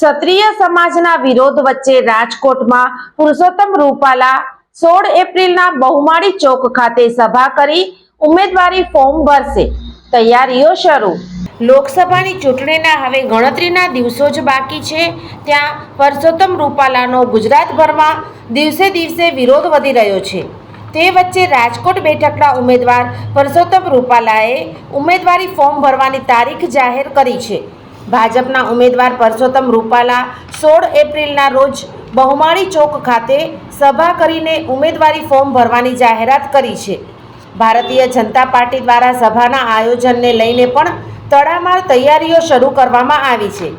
ક્ષત્રિય સમાજના વિરોધ વચ્ચે રાજકોટમાં પુરુષોત્તમ રૂપાલા સોળ એપ્રિલના બહુમાળી ચોક ખાતે સભા કરી ઉમેદવારી ફોર્મ ભરશે. તૈયારીઓ શરૂ. લોકસભાની ચૂંટણીના હવે ગણતરીના દિવસો જ બાકી છે. ત્યાં પરસોત્તમ રૂપાલાનો ગુજરાતભરમાં દિવસે દિવસે વિરોધ વધી રહ્યો છે. તે વચ્ચે રાજકોટ બેઠકના ઉમેદવાર પરસોત્તમ રૂપાલાએ ઉમેદવારી ફોર્મ ભરવાની તારીખ જાહેર કરી છે. ભાજપના ઉમેદવાર પરસોત્તમ રૂપાલા સોળ એપ્રિલના રોજ બહુમાળી ચોક ખાતે સભા કરીને ઉમેદવારી ફોર્મ ભરવાની જાહેરાત કરી છે. ભારતીય જનતા પાર્ટી દ્વારા સભાના આયોજનને લઈને પણ તડામાર તૈયારીઓ શરૂ કરવામાં આવી છે.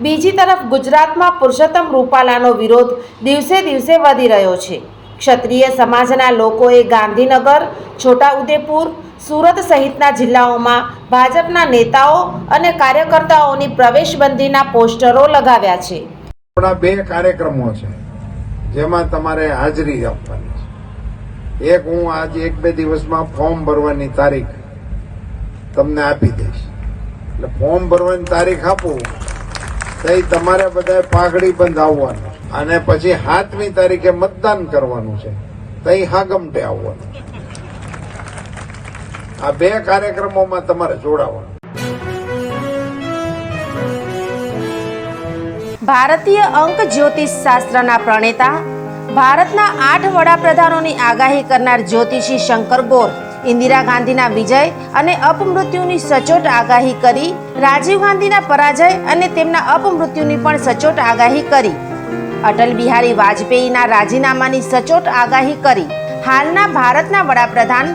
બીજી તરફ ગુજરાતમાં પુરુષોત્તમ રૂપાલાનો વિરોધ દિવસે દિવસે વધી રહ્યો છે. ક્ષત્રિય સમાજના લોકોએ ગાંધીનગર, છોટાઉદેપુર સુરત સહિતના જિલ્લાઓમાં ભાજપના નેતાઓ અને કાર્યકર્તાઓની પ્રવેશબંધીના પોસ્ટરો લગાવ્યા છે. આપણા બે કાર્યક્રમો છે, જેમાં તમારે હાજરી આપવાની છે. એક હું આજ એક બે દિવસમાં ફોર્મ ભરવાની તારીખ તમને આપી દઈશ. એટલે ફોર્મ ભરવાની તારીખ આપું, તો તમારે બધાએ પાઘડી બંધ આવવાનું અને પછી સાતમી તારીખે મતદાન કરવાનું છે, તો હાગમટે આવવાનું આ બે કાર્યક્રમોમાં તમારે જોડાવાનું. ભારતીય અંક જ્યોતિષ શાસ્ત્રના પ્રણેતા, ભારતના આઠ વડાપ્રધાનોની આગાહી કરનાર જ્યોતિષી શંકર ગોર, ઇન્દિરા ગાંધીના વિજય અને અપમૃત્યુની સચોટ આગાહી કરી, રાજીવ ગાંધીના પરાજય અને તેમના અપમૃત્યુની પણ સચોટ આગાહી કરી. અટલ બિહારી વાજપેયીના રાજીનામાની સચોટ આગાહી કરી. હાલના ભારતના વડાપ્રધાન